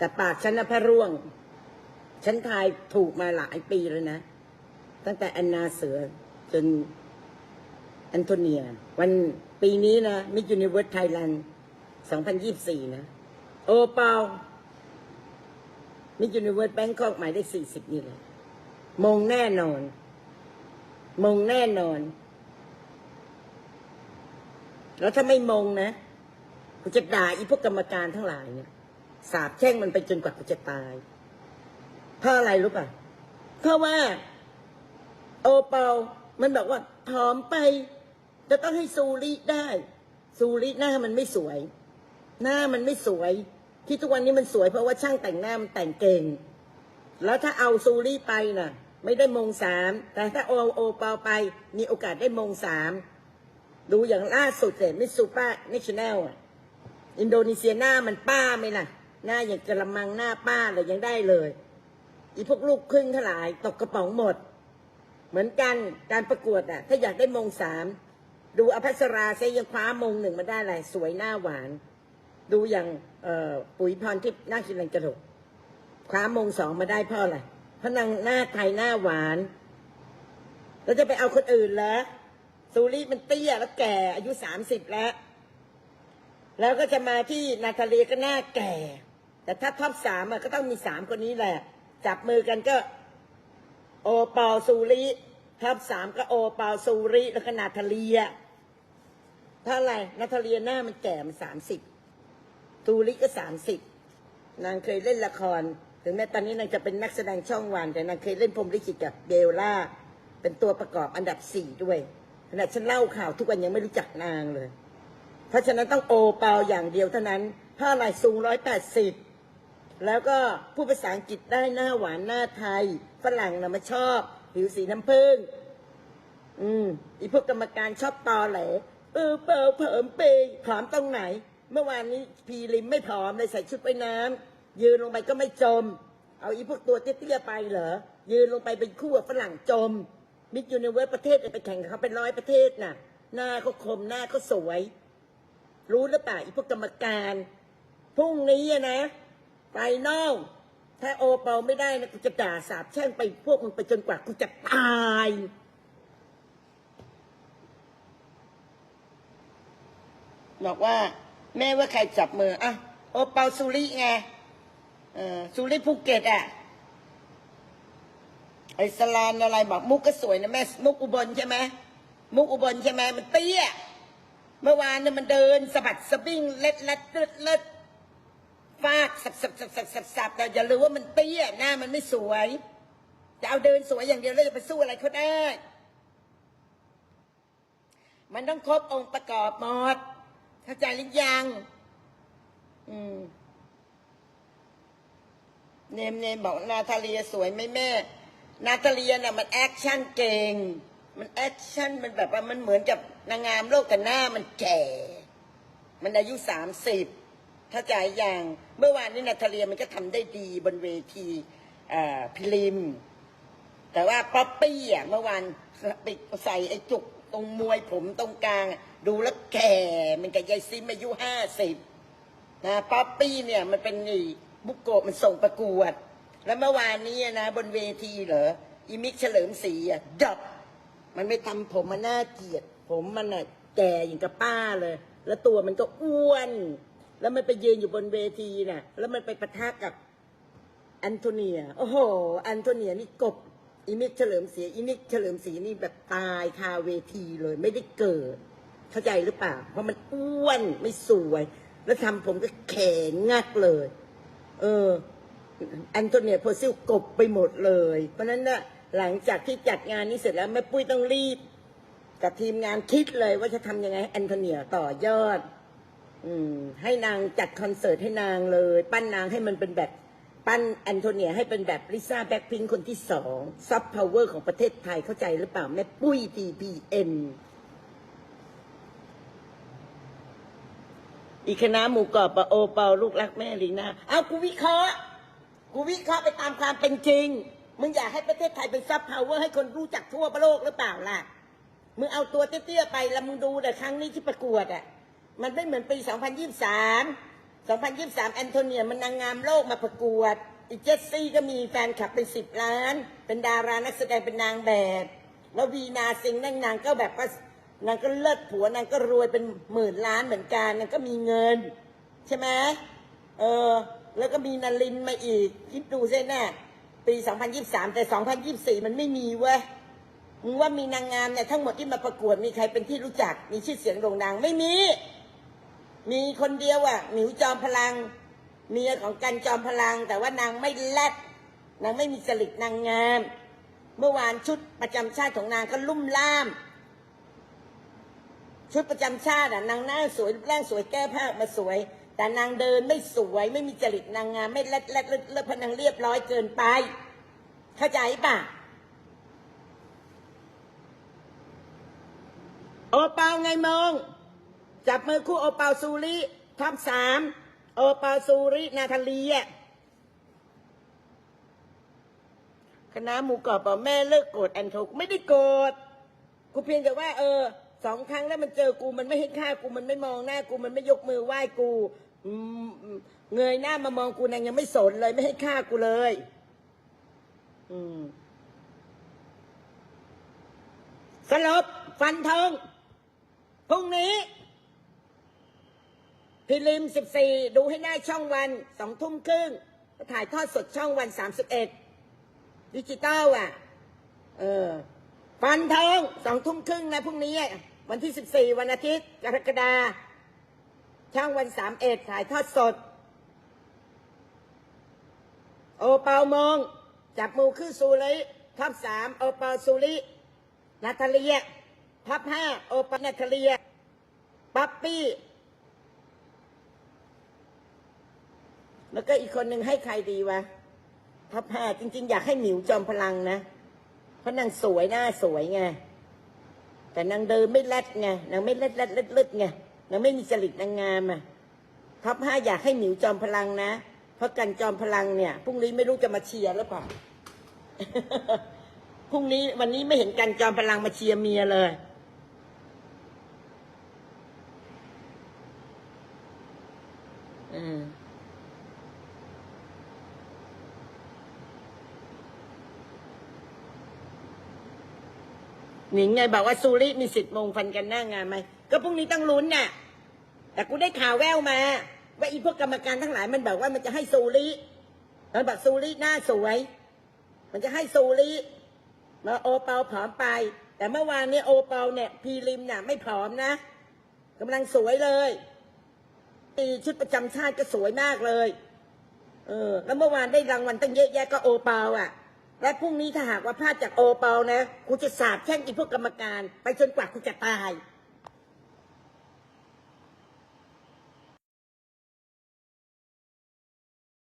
แต่ปากฉันนะพระร่วง ฉันทายถูกมาหลายปีแล้วนะ ตั้งแต่แอนนาเสือจนแอนโทเนีย วันปีนี้นะมิ s ยูนิเวิร์สไทยแลนด์2024 นะ โอเปามิ s ยูนิเวิร์สแบงคอกหมายได้ 40 นี่แหละ มงแน่นอน มงแน่นอน แล้วถ้าไม่มงนะกูจะด่าอีพวกกรรมการทั้งหลายเนี่ย สาบแช่งมันไปจนกว่ากูจะตาย เพราะอะไรรู้ป่ะ เพราะว่า โอเปามันบอกว่าผอมไป จะต้องให้ซูริได้ ซูริหน้ามันไม่สวย หน้ามันไม่สวย ที่ทุกวันนี้มันสวยเพราะว่าช่างแต่งหน้ามันแต่งเก่ง แล้วถ้าเอาซูริไปน่ะ ไม่ได้มงสามแต่ถ้าโอโอเปาไป มีโอกาสได้มงสามดูอย่างล่าสุดเลยมิสซูป้าเนชั่นแนลอะ อินโดนีเซียหน้ามันป้าไหมล่ะ หน้าอย่างกระมังหน้าป้าเลยยังได้เลย อีพวกลูกครึ่งทั้งหลาย ตกกระป๋องหมด เหมือนกันการประกวดอะ ถ้าอยากได้มงสามดูอภัสราเซยังคว้ามงหนึ่งมาได้เลยสวยหน้าหวาน ดูอย่างปุ๋ยพรที่น่ากินลังกระดดคว้ามงสองมาได้เพราะอะไรเพราะนางหน้าไทยหน้าหวานแล้วจะไปเอาคนอื่นเหรอซูริมันเตี้ยแล้วแก่อายุสามสิบแล้ว แล้วก็จะมาที่นาตาเลียก็หน้าแก่ แต่ถ้าท็อปสามก็ต้องมีสามคนนี้แหละ จับมือกันก็ โอปอลซูริท็อปสามก็โอปอลซูริแล้วก็นาตาเลียเท่าไรนาตาเลียหน้ามันแก่มันสามสิบซูริก็สามสิบนางเคยเล่นละคร ถึงแม้ตอนนี้นางจะเป็นนักแสดงช่องวัน แต่นางเคยเล่นพรมลิขิตกับเบลล่า เป็นตัวประกอบอันดับสี่ด้วยขณะฉันเล่าข่าวทุกวันยังไม่รู้จักนางเลย เพราะฉะนั้นต้องโอเปาอย่างเดียวเท่านั้นผ้าลายสูงร้อยแปดสิบ แล้วก็พูดภาษาอังกฤษได้หน้าหวานหน้าไทย ฝรั่งนะมาชอบ ผิวสีน้ำผึ้งอืมอีพวกกรรมการชอบตอแหลเออเปล่าเผิมเปยผอมตรงไหน เมื่อวานนี้พีริมไม่ผอมเลยใส่ชุดว่ายน้ำยืนลงไปก็ไม่จม เอาอีพวกตัวเตี้ยๆไปเหรอ ยืนลงไปเป็นคู่กับฝรั่งจม มิสยูนิเวิร์สประเทศไปแข่งเขาเป็นร้อยประเทศน่ะ หน้าเขาคมหน้าเขาสวย รู้หรือเปล่าอีพวกกรรมการพรุ่งนี้นะ ไฟนอลถ้าโอเปาไม่ได้นะกูจะด่าสาบแช่งไปพวกมึงไปจนกว่ากูจะตาย บอกว่า แม่ว่าใครจับมืออะโอเปาซูริไงเออซูริภูเก็ตอะไอสลานอะไรบอกมุกก็สวยนะแม่ มุกอุบลใช่ไหมมุกอุบลใช่ไหมมันเตี้ย เมื่อวานเนี่ยมันเดินสะบัดสะบิ้งเล็ดเล็ดเล็ดเล็ด ฟาดสับสับสับสับสับสับแต่อย่าลืมว่ามันเตี้ยหน้ามันไม่สวย จะเอาเดินสวยอย่างเดียวแล้วจะไปสู้อะไรเขาได้ มันต้องครบองค์ประกอบหมดเข้าใจหรือยัง อืม เนมเนมบอกนาตาเลียสวยไหมแม่ นาตาเลียน่ะ มันแอคชั่นเก่ง มันแอคชั่นมันแบบว่ามันเหมือนกับนางงามโลกกันหน้ามันแก่ มันอายุสามสิบ ถ้าใจายอย่างเมื่อวานนี้นาตาเลียมันก็ทำได้ดีบนเวทีพิลิม แต่ว่าป๊อปปี้อะเมื่อวานไปใส่ไอ้จุกตรงมวยผมตรงกลาง ดูแล้วแก่มันกับยายซิมอายุห้าสิบนะป๊อปปี้เนี่ยมันเป็นนี่บุกโกะมันส่งประกวด แล้วเมื่อวานนี้นะ บนเวทีเหรออีมิกเฉลิมศรีอะดับ มันไม่ทำผมมันน่าเกลียด ผมมันอะแก่อย่างกับป้าเลย แล้วตัวมันก็อ้วน แล้วมันไปยืนอยู่บนเวทีน่ะ แล้วมันไปปะทะกับแอนโทเนีย โอ้โหแอนโทเนียนี่กบอีมิกเฉลิมศรีอีมิกเฉลิมศรีนี่แบบตายคาเวทีเลยไม่ได้เกิด เข้าใจหรือเปล่า เพราะมันอ้วนไม่สวย แล้วทำผมก็แข็งงักเลย เออแอนโทเนียโพซิลกบไปหมดเลย เพราะฉะนั้นนะหลังจากที่จัดงานนี้เสร็จแล้วแม่ปุ้ยต้องรีบ กับทีมงานคิดเลยว่าจะทำยังไงให้แอนโทเนียต่อยอด อืม ให้นางจัดคอนเสิร์ตให้นางเลย ปั้นนางให้มันเป็นแบบปั้นแอนโทเนียให้เป็นแบบลิซ่าแบ็คพิงคนที่สองซับพาวเวอร์ของประเทศไทยเข้าใจหรือเปล่า แม่ปุ้ย TPN อีกคณะหมู่กรอบปะโอเปาลูกรักแม่ลีน่าเอากูวิเคราะห์กูวิเคราะห์ไปตามความเป็นจริง มึงอยากให้ประเทศไทยเป็นซับพาวเวอร์ให้คนรู้จักทั่วโลกหรือเปล่าล่ะ มึงเอาตัวเตี้ยๆไปแล้วมึงดูแต่ครั้งนี้ที่ประกวดอะ มันไม่เหมือนปี 2023 2023 แอนโทเนียมันนางงามโลกมาประกวด อีเจสซี่ก็มีแฟนคลับเป็นสิบล้าน เป็นดารานักแสดงเป็นนางแบบ แล้ววีนาซิงนั่งนางก็แบบว่านางก็เลิศผัวนางก็รวยเป็นหมื่นล้านเหมือนกันนางก็มีเงิน ใช่ไหมเออ แล้วก็มีนารินมาอีก คิดดูซิแน่ปี 2023 แต่ 2024 มันไม่มีเว้ยมึงว่ามีนางงามเนี่ยทั้งหมดที่มาประกวดมีใครเป็นที่รู้จักมีชื่อเสียงโด่งดังไม่มี มีคนเดียวอะหมิวจอมพลัง เมียของกันจอมพลัง แต่ว่านางไม่แลดนางไม่มีจริตนางงาม เมื่อวานชุดประจำชาติของนางก็ลุ่มล่าม ชุดประจำชาติอะนางหน้าสวยร่างสวยแก้ผ้ามาสวย แต่นางเดินไม่สวย ไม่มีจริตนางงาม ไม่แลดแลดเลิศเลิศพนางเรียบร้อยเกินไป เข้าใจปะโอเปาไงมอง จับมือคู่โอปาซูริท็อปสามโอปาซูรินาทาลีอะคณะหมูกรอบบอกแม่เลิกโกรธแอนโทกไม่ได้โกรธกูเพียงแต่ว่า เออสองครั้งแล้วมันเจอกูมันไม่ให้ค่ากูมันไม่มองหน้ากูมันไม่ยกมือไหว้กูเงยหน้ามามองกูนางยังไม่สนเลยไม่ให้ค่ากูเลย อืมสรุปฟันธงพรุ่งนี้ พิลิมสิบสี่ดูให้ได้ช่องวันสองทุ่มครึ่งถ่ายทอดสดช่องวันสามสิบเอ็ดดิจิตอลอะ เออฟันธงสองทุ่มครึ่งนะพรุ่งนี้ วันที่สิบสี่วันอาทิตย์กรกฎาช่องวันสามเอ็ดถ่ายทอดสด โอเปามอง จับมือคือซูริท็อปสามโอเปาซูรินาตาเลียท็อปห้าโอเปานาตาเลียป๊ปปี้ แล้วก็อีกคนหนึ่งให้ใครดีวะท็อปห้าจริง ๆ อยากให้หมิวจอมพลังนะ เพราะนางสวยหน้าสวยไง แต่นางเดินไม่แรดไงนางไม่แรดแรดเล็ดเล็ดไงนางไม่มีจริตนางงามอะท็อปห้าอยากให้หมิวจอมพลังนะ เพราะกันจอมพลังเนี่ยพรุ่งนี้ไม่รู้จะมาเชียร์หรือเปล่าพรุ่งนี้วันนี้ไม่เห็นกันจอมพลังมาเชียร์เมียเลย หนิงไงบอกว่าซูริมีสิทธิ์มงฟันกันหน้างานไหมก็พรุ่งนี้ต้องลุ้นน่ะ แต่กูได้ข่าวแววมา ว่าอีพวกกรรมการทั้งหลายมันบอกว่ามันจะให้ซูริมันบอกซูริหน้าสวย มันจะให้ซูริมาโอเปาผอมไป แต่เมื่อวานเนี้โอเปาเนี่ยพีริมเนี่ยไม่ผอมนะกำลังสวยเลยตีชุดประจำชาติก็สวยมากเลย เออ แล้วเมื่อวานได้รางวัลตั้งเยอะแยะก็โอเปาอะ และพรุ่งนี้ถ้าหากว่าพลาดจากโอเปานะกูจะสาบแช่งอีพวกกรรมการ ไปจนกว่ากูจะตาย